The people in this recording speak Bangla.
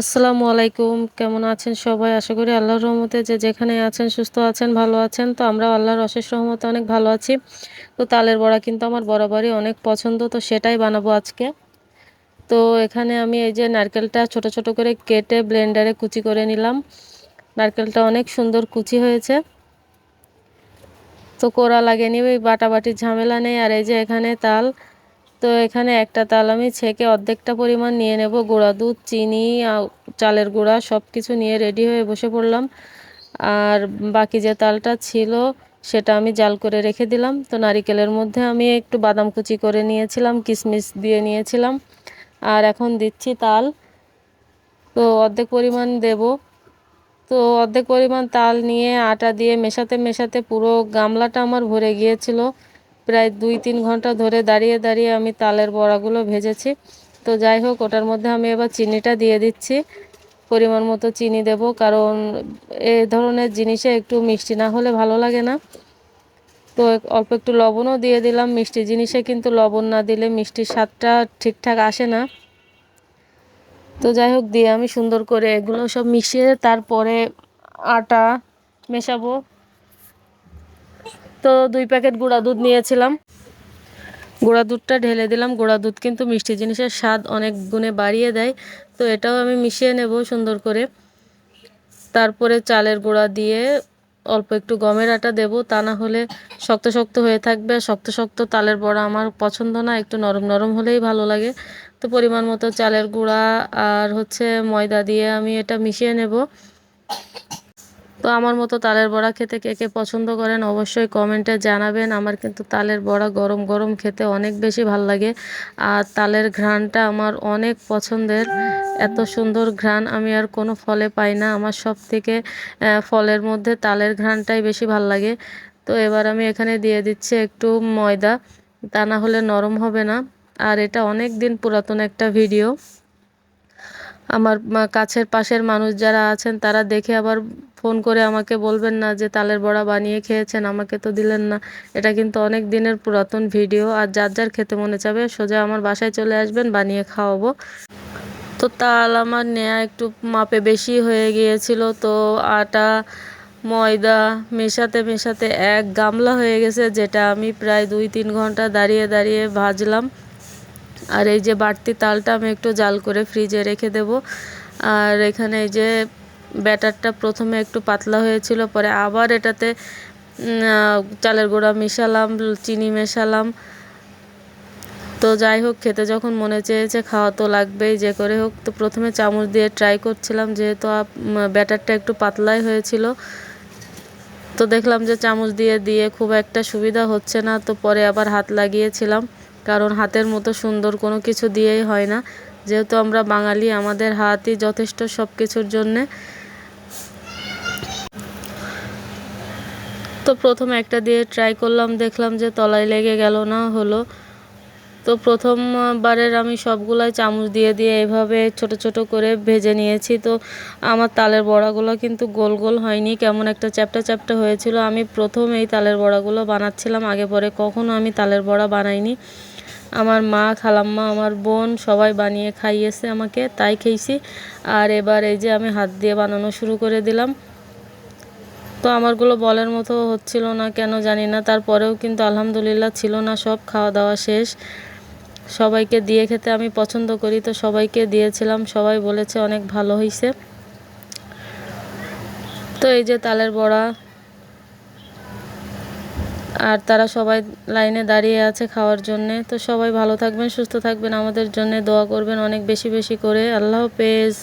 আসসালামু আলাইকুম। কেমন আছেন সবাই? আশা করি আল্লাহর রহমতে যে যেখানে আছেন, সুস্থ আছেন, ভালো আছেন, তো আমরা আল্লাহর অশেষ রহমতে অনেক ভালো আছি। তো তালের বড়া কিন্তু আমার বরাবরই অনেক পছন্দ, তো সেটাই বানাবো আজকে। তো এখানে আমি এই যে নারকেলটা ছোট ছোট করে কেটে ব্লেন্ডারে কুচি করে নিলাম। নারকেলটা অনেক সুন্দর কুচি হয়েছে। তো কোড়া লাগিয়ে নিবে বাটাবাটির ঝামেলা নেই। আর এই যে এখানে তাল তো এখানে একটা তাল আমি ছেঁকে অর্ধেকটা পরিমাণ নিয়ে নেব গুঁড়া দুধ, চিনি চালের গুঁড়া সব কিছু নিয়ে রেডি হয়ে বসে পড়লাম। আর বাকি যে তালটা ছিল সেটা আমি জাল করে রেখে দিলাম। তো নারিকেলের মধ্যে আমি একটু বাদাম কুচি করে নিয়েছিলাম, কিশমিশ দিয়ে নিয়েছিলাম। আর এখন দিচ্ছি তাল। তো অর্ধেক পরিমাণ দেব। তো অর্ধেক পরিমাণ তাল নিয়ে আটা দিয়ে মেশাতে মেশাতে পুরো গামলাটা আমার ভরে গিয়েছিল। প্রায় দুই তিন ঘণ্টা ধরে দাঁড়িয়ে দাঁড়িয়ে আমি তালের বড়াগুলো ভেজেছি। তো যাই হোক, ওটার মধ্যে আমি এবার চিনিটা দিয়ে দিচ্ছি। পরিমাণ মতো চিনি দেব, কারণ এ ধরনের জিনিসে একটু মিষ্টি না হলে ভালো লাগে না। তো অল্প একটু লবণও দিয়ে দিলাম। মিষ্টি জিনিসে কিন্তু লবণ না দিলে মিষ্টির স্বাদটা ঠিকঠাক আসে না। তো যাই হোক, দিয়ে আমি সুন্দর করে এগুলো সব মিশিয়ে তারপরে আটা মেশাবো। তো দুই প্যাকেট গুঁড়া দুধ নিয়েছিলাম। গুঁড়া দুধটা ঢেলে দিলাম। গুঁড়া দুধ কিন্তু মিষ্টি জিনিসের স্বাদ অনেক গুণে বাড়িয়ে দেয়। তো এটাও আমি মিশিয়ে নেব সুন্দর করে। তারপরে চালের গুঁড়া দিয়ে অল্প একটু গমের আটা দেব। তা না হলে শক্ত শক্ত হয়ে থাকবে। শক্ত শক্ত তালের বড়া আমার পছন্দ না। একটু নরম নরম হলেই ভালো লাগে। তো পরিমাণ মতো চালের গুঁড়া আর হচ্ছে ময়দা দিয়ে আমি এটা মিশিয়ে নেব। তো আমার মতো তালের বড়া খেতে কে কে পছন্দ করেন অবশ্যই কমেন্টে জানাবেন। আমার কিন্তু তালের বড়া গরম গরম খেতে অনেক বেশি ভালো লাগে। আর তালের ঘ্রাণটা আমার অনেক পছন্দের। এত সুন্দর ঘ্রাণ আমি আর কোনো ফলে পাই না। আমার সব থেকে ফলের মধ্যে তালের ঘ্রাণটাই বেশি ভালো লাগে। তো এবার আমি এখানে দিয়ে দিচ্ছি একটু ময়দা। তা না হলে নরম হবে না। আর এটা অনেক দিন পুরাতন একটা ভিডিও। আমার কাছের পাশের মানুষ যারা আছেন, তারা দেখে আবার ফোন করে আমাকে বলবেন না যে তালের বড়া বানিয়ে খেয়েছেন, আমাকে তো দিলেন না। এটা কিন্তু অনেক দিনের পুরাতন ভিডিও আর যার যার খেতে মনে চাবে সোজা আমার বাসায় চলে আসবেন, বানিয়ে খাওয়াবো। তো তাল আমার নেয়া একটু মাপে বেশি হয়ে গিয়েছিল, তো আটা, ময়দা মেশাতে মেশাতে এক গামলা হয়ে গেছে, যেটা আমি প্রায় দুই তিন ঘণ্টা দাঁড়িয়ে দাঁড়িয়ে ভাজলাম। আর এই যে বাড়তি তালটা আমি একটু জাল করে ফ্রিজে রেখে দেব। আর এখানে এই যে ব্যাটারটা প্রথমে একটু পাতলা হয়েছিল, পরে আবার এটাতে চালের গুঁড়া মেশালাম, চিনি মেশালাম। তো যাই হোক, খেতে যখন মনে চেয়েছে খাওয়া তো লাগবেই, যে করে হোক। তো প্রথমে চামচ দিয়ে ট্রাই করছিলাম, যেহেতু ব্যাটারটা একটু পাতলাই হয়েছিল। তো দেখলাম যে চামচ দিয়ে দিয়ে খুব একটা সুবিধা হচ্ছে না, তো পরে আবার হাত লাগিয়েছিলাম। কারণ হাতের মতো সুন্দর কোনো কিছু দিয়েই হয় না। যেহেতু আমরা বাঙালি, আমাদের হাতই যথেষ্ট সব কিছুর জন্যে। তো প্রথম একটা দিয়ে ট্রাই করলাম, দেখলাম যে তলায় লেগে গেল না, হলো। তো প্রথমবারের আমি সবগুলাই চামচ দিয়ে দিয়ে এভাবে ছোট ছোট করে ভেজে নিয়েছি। তো আমার তালের বড়াগুলো কিন্তু গোল গোল হয়নি, কেমন একটা চ্যাপটা চ্যাপটা হয়েছিল। আমি প্রথম এই তালের বড়াগুলো বানাচ্ছিলাম, আগে পরে কখনো আমি তালের বড়া বানাইনি। আমার মা, খালাম্মা, আমার বোন সবাই বানিয়ে খাইয়েছে আমাকে, তাই খেয়েছি। আর এবার এই যে আমি হাত দিয়ে বানানো শুরু করে দিলাম। তো আমারগুলো বলের মতো হচ্ছিল না, কেন জানি না। তারপরেও কিন্তু আলহামদুলিল্লাহ ছিল না, সব খাওয়া দাওয়া শেষ। সবাইকে দিয়ে খেতে আমি পছন্দ করি, তো সবাইকে দিয়েছিলাম। সবাই বলেছে অনেক ভালো হয়েছে তো এই যে তালের বড়া আর তারা সবাই লাইনে দাঁড়িয়ে আছে খাওয়ার জন্যে। তো সবাই ভালো থাকবেন, সুস্থ থাকবেন, আমাদের জন্য দোয়া করবেন অনেক বেশি বেশি করে। আল্লাহ হাফেজ।